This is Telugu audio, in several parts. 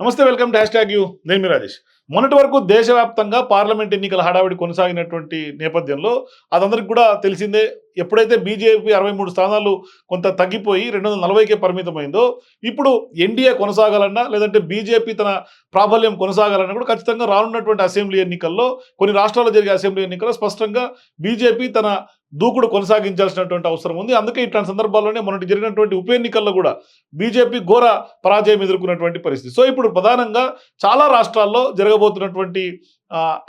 నమస్తే welcome to hashtag U. నేను మీ రాజేష్. మొన్నటి వరకు దేశవ్యాప్తంగా పార్లమెంట్ ఎన్నికల హడావిడి కొనసాగినటువంటి నేపథ్యంలో అదందరికి కూడా తెలిసిందే ఎప్పుడైతే బీజేపీ అరవై మూడు స్థానాలు కొంత తగ్గిపోయి రెండు వందల నలభైకే పరిమితమైందో ఇప్పుడు ఎన్డీఏ కొనసాగాలన్నా లేదంటే బీజేపీ తన ప్రాబల్యం కొనసాగాలన్నా కూడా ఖచ్చితంగా రానున్నటువంటి అసెంబ్లీ ఎన్నికల్లో కొన్ని రాష్ట్రాల్లో జరిగే అసెంబ్లీ ఎన్నికల్లో స్పష్టంగా బీజేపీ తన దూకుడు కొనసాగించాల్సినటువంటి అవసరం ఉంది. అందుకే ఇట్లాంటి సందర్భాల్లోనే మొన్నటి జరిగినటువంటి ఉప ఎన్నికల్లో కూడా బీజేపీ ఘోర పరాజయం ఎదుర్కొన్నటువంటి పరిస్థితి. సో ఇప్పుడు ప్రధానంగా చాలా రాష్ట్రాల్లో జరగబోతున్నటువంటి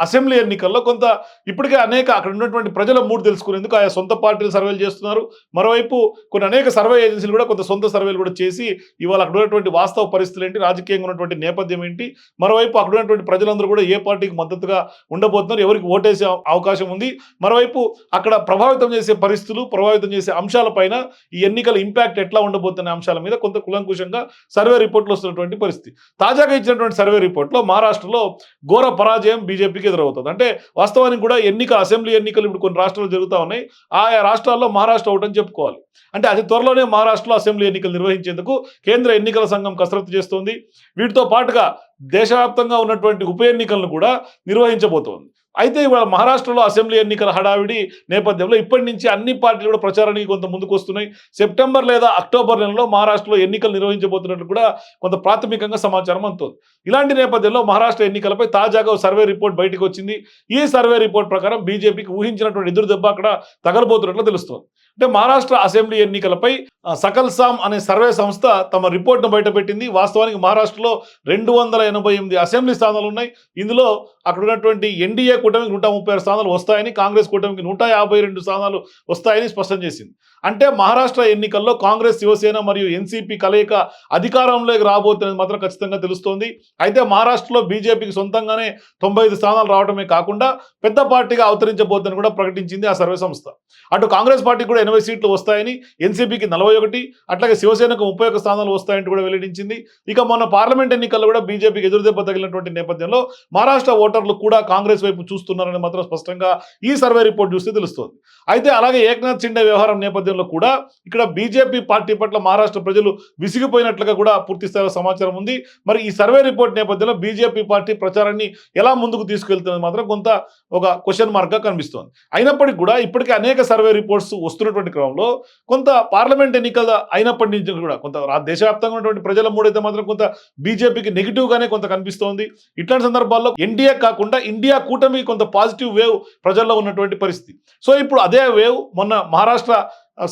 అసెంబ్లీ ఎన్నికల్లో కొంత ఇప్పటికే అనేక అక్కడ ఉన్నటువంటి ప్రజల మూడు తెలుసుకునేందుకు ఆయా సొంత పార్టీలు సర్వేలు చేస్తున్నారు. మరోవైపు కొన్ని అనేక సర్వే ఏజెన్సీలు కూడా కొంత సొంత సర్వేలు కూడా చేసి ఇవాళ అక్కడ ఉన్నటువంటి వాస్తవ పరిస్థితులు ఏంటి రాజకీయంగా ఉన్నటువంటి నేపథ్యం ఏంటి మరోవైపు అక్కడ ఉన్నటువంటి ప్రజలందరూ కూడా ఏ పార్టీకి మద్దతుగా ఉండబోతున్నారు ఎవరికి ఓటేసే అవకాశం ఉంది. మరోవైపు అక్కడ ప్రభావితం చేసే పరిస్థితులు ప్రభావితం చేసే అంశాలపైన ఈ ఎన్నికల ఇంపాక్ట్ ఎట్లా ఉండబోతున్న అంశాల మీద కొంత కులంకుశంగా సర్వే రిపోర్ట్లు వస్తున్నటువంటి పరిస్థితి. తాజాగా ఇచ్చినటువంటి సర్వే రిపోర్ట్లో మహారాష్ట్రలో ఘోర పరాజయం బీజేపీకి ఎదురవుతుంది. అంటే వాస్తవానికి కూడా ఎన్నిక అసెంబ్లీ ఎన్నికలు ఇప్పుడు కొన్ని రాష్ట్రాలు జరుగుతూ ఉన్నాయి. ఆయా రాష్ట్రాల్లో మహారాష్ట్ర ఒకటని చెప్పుకోవాలి. అంటే అతి త్వరలోనే మహారాష్ట్రలో అసెంబ్లీ ఎన్నికలు నిర్వహించేందుకు కేంద్ర ఎన్నికల సంఘం కసరత్తు చేస్తోంది. వీటితో పాటుగా దేశవ్యాప్తంగా ఉన్నటువంటి ఉప ఎన్నికలను కూడా నిర్వహించబోతోంది. అయితే ఇవాళ మహారాష్ట్రలో అసెంబ్లీ ఎన్నికల హడావిడి నేపథ్యంలో ఇప్పటి నుంచి అన్ని పార్టీలు కూడా ప్రచారానికి కొంత ముందుకు వస్తున్నాయి. సెప్టెంబర్ లేదా అక్టోబర్ నెలలో మహారాష్ట్రలో ఎన్నికలు నిర్వహించబోతున్నట్లు కూడా కొంత ప్రాథమికంగా సమాచారం అందుతోంది. ఇలాంటి నేపథ్యంలో మహారాష్ట్ర ఎన్నికలపై తాజాగా సర్వే రిపోర్ట్ బయటకు వచ్చింది. ఈ సర్వే రిపోర్ట్ ప్రకారం బీజేపీకి ఊహించినటువంటి ఎదురు దెబ్బ అక్కడ తగలబోతున్నట్లు తెలుస్తోంది. అంటే మహారాష్ట్ర అసెంబ్లీ ఎన్నికలపై సకల్సామ్ సకల్ అనే సర్వే సంస్థ తమ రిపోర్ట్ను బయటపెట్టింది. వాస్తవానికి మహారాష్ట్రలో రెండు వందల ఎనభై ఎనిమిది అసెంబ్లీ స్థానాలు ఉన్నాయి. ఇందులో అక్కడ ఉన్నటువంటి ఎన్డీఏ కూటమికి నూట ముప్పై ఆరు స్థానాలు వస్తాయని కాంగ్రెస్ కూటమికి నూట యాభై రెండు స్థానాలు వస్తాయని స్పష్టం చేసింది. అంటే మహారాష్ట్ర ఎన్నికల్లో కాంగ్రెస్ శివసేన మరియు ఎన్సీపీ కలయిక అధికారంలోకి రాబోతున్నది మాత్రం ఖచ్చితంగా తెలుస్తోంది. అయితే మహారాష్ట్రలో బీజేపీకి సొంతంగానే తొంభై ఐదు స్థానాలు రావడమే కాకుండా పెద్ద పార్టీగా అవతరించబోతుందని కూడా ప్రకటించింది ఆ సర్వే సంస్థ. అటు కాంగ్రెస్ పార్టీకి కూడా ఎనభై సీట్లు వస్తాయని ఎన్సీపీకి నలభై ఒకటి అట్లాగే శివసేనకు ముప్పై ఒక్క స్థానాలు వస్తాయని కూడా వెల్లడించింది. ఇక మొన్న పార్లమెంట్ ఎన్నికల్లో కూడా బీజేపీకి ఎదురుదెబ్బ తగిలినటువంటి నేపథ్యంలో మహారాష్ట్ర ఓటర్లు కూడా కాంగ్రెస్ వైపు చూస్తున్నారని మాత్రం స్పష్టంగా ఈ సర్వే రిపోర్ట్ చూస్తే తెలుస్తోంది. అయితే అలాగే ఏక్నాథ్ షిండే వ్యవహారం నేపథ్యంలో కూడా ఇక్కడ బీజేపీ పార్టీ పట్ల మహారాష్ట్ర ప్రజలు విసిగిపోయినట్లుగా కూడా పూర్తిస్థాయిలో సమాచారం ఉంది. మరి ఈ సర్వే రిపోర్ట్ నేపథ్యంలో బీజేపీ పార్టీ ప్రచారాన్ని ఎలా ముందుకు తీసుకెళ్తున్నది మాత్రం కొంత ఒక క్వశ్చన్ మార్క్గా కనిపిస్తోంది. అయినప్పటికీ కూడా ఇప్పటికే అనేక సర్వే రిపోర్ట్స్ వస్తున్నటువంటి క్రమంలో కొంత పార్లమెంట్ ఎన్నికల అయినప్పటి నుంచి కూడా కొంత దేశవ్యాప్తంగా ఉన్నటువంటి ప్రజల మూడైతే మాత్రం కొంత బీజేపీకి నెగిటివ్గానే కొంత కనిపిస్తోంది. ఇట్లాంటి సందర్భాల్లో ఎన్డీఏ కాకుండా ఇండియా కూటమి కొంత పాజిటివ్ వేవ్ ప్రజల్లో ఉన్నటువంటి పరిస్థితి. సో ఇప్పుడు అదే వేవ్ మొన్న మహారాష్ట్ర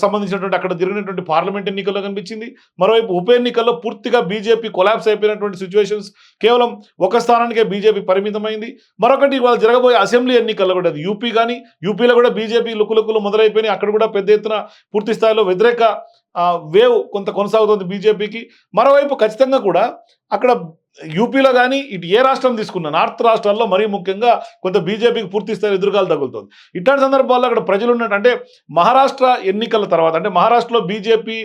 సంబంధించినటువంటి అక్కడ జరిగినటువంటి పార్లమెంట్ ఎన్నికల్లో కనిపించింది. మరోవైపు ఉప ఎన్నికల్లో పూర్తిగా బీజేపీ కొలాబ్స్ అయిపోయినటువంటి సిచ్యువేషన్స్ కేవలం ఒక స్థానానికే బీజేపీ పరిమితమైంది. మరొకటి ఇవాళ జరగబోయే అసెంబ్లీ ఎన్నికల్లో కూడా అది యూపీ కానీ యూపీలో కూడా బీజేపీ లుకులుకులు మొదలైపోయినాయి. అక్కడ కూడా పెద్ద ఎత్తున పూర్తి స్థాయిలో వ్యతిరేక వేవ్ కొంత కొనసాగుతుంది బీజేపీకి మరోవైపు ఖచ్చితంగా కూడా అక్కడ యూపీలో కానీ ఇటు ఏ రాష్ట్రం తీసుకున్నా నార్త్ రాష్ట్రాల్లో మరీ ముఖ్యంగా కొంత బీజేపీకి పూర్తి స్థాయి ఎదురుగాలు తగులుతుంది. ఇట్లాంటి సందర్భాల్లో అక్కడ ప్రజలు ఉన్నట్టు అంటే మహారాష్ట్ర ఎన్నికల తర్వాత అంటే మహారాష్ట్రలో బీజేపీ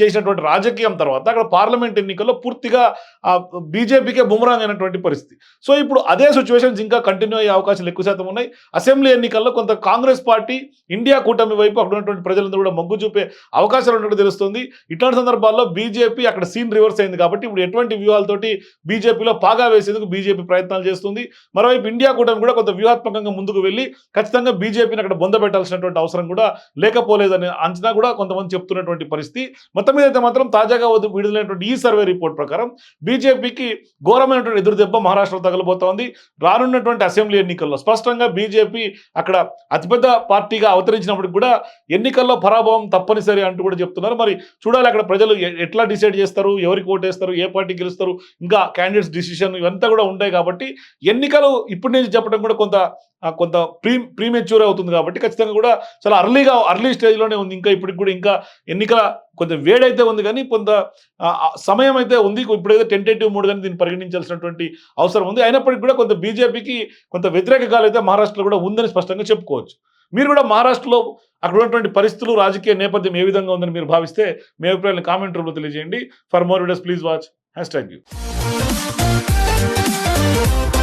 చేసినటువంటి రాజకీయం తర్వాత అక్కడ పార్లమెంట్ ఎన్నికల్లో పూర్తిగా బీజేపీకే బుమరాంగ్ అయినటువంటి పరిస్థితి. సో ఇప్పుడు అదే సిచ్యువేషన్స్ ఇంకా కంటిన్యూ అయ్యే అవకాశాలు ఎక్కువ శాతం ఉన్నాయి. అసెంబ్లీ ఎన్నికల్లో కొంత కాంగ్రెస్ పార్టీ ఇండియా కూటమి వైపు అక్కడ ఉన్నటువంటి ప్రజలందరూ కూడా మొగ్గు చూపే అవకాశాలు ఉన్నట్టు తెలుస్తుంది. ఇట్లాంటి సందర్భాల్లో బీజేపీ అక్కడ సీన్ రివర్స్ అయింది కాబట్టి ఇప్పుడు ఎటువంటి వ్యూహాలతోటి బీజేపీలో పాగా వేసేందుకు బీజేపీ ప్రయత్నాలు చేస్తుంది. మరోవైపు ఇండియా కూటమి కూడా కొంత వ్యూహాత్మకంగా ముందుకు వెళ్ళి ఖచ్చితంగా బీజేపీని అక్కడ బొందబెట్టాల్సినటువంటి అవసరం కూడా లేకపోలేదనే అంచనా కూడా కొంతమంది చెప్తున్నటువంటి పరిస్థితి. మొత్తం మీద అయితే మాత్రం తాజాగా విడుదలైనటువంటి ఈ సర్వే రిపోర్ట్ ప్రకారం బీజేపీకి ఘోరమైనటువంటి ఎదురు దెబ్బ మహారాష్ట్రలో తగలబోతోంది రానున్నటువంటి అసెంబ్లీ ఎన్నికల్లో స్పష్టంగా బీజేపీ అక్కడ అతిపెద్ద పార్టీగా అవతరించినప్పటికి కూడా ఎన్నికల్లో పరాభవం తప్పనిసరి అంటూ కూడా చెప్తున్నారు. మరి చూడాలి అక్కడ ప్రజలు ఎట్లా డిసైడ్ చేస్తారు? ఎవరికి ఓటేస్తారు? ఏ పార్టీ గెలుస్తారు? ఇంకా క్యాండిడేట్స్ డిసిషన్ ఇవంతా కూడా ఉంటాయి కాబట్టి ఎన్నికలు ఇప్పటి నుంచి చెప్పడం కూడా కొంత కొంత ప్రీ ప్రీమెచ్యూర్ అవుతుంది కాబట్టి ఖచ్చితంగా కూడా చాలా అర్లీగా అర్లీ స్టేజ్లోనే ఉంది. ఇంకా ఇప్పటికి కూడా ఇంకా ఎన్నికల కొంత వేడైతే ఉంది కానీ కొంత సమయం అయితే ఉంది. ఇప్పుడైతే టెంటేటివ్ మూడ్ కానీ దీన్ని పరిగణించాల్సినటువంటి అవసరం ఉంది. అయినప్పటికీ కూడా కొంత బీజేపీకి కొంత వ్యతిరేక గాలి అయితే మహారాష్ట్రలో కూడా ఉందని స్పష్టంగా చెప్పుకోవచ్చు. మీరు కూడా మహారాష్ట్రలో అక్కడ ఉన్నటువంటి పరిస్థితులు రాజకీయ నేపథ్యం ఏ విధంగా ఉందని మీరు భావిస్తే మీ అభిప్రాయాన్ని కామెంట్ రూపంలో తెలియజేయండి. For more videos please watch hashtag U Thank you.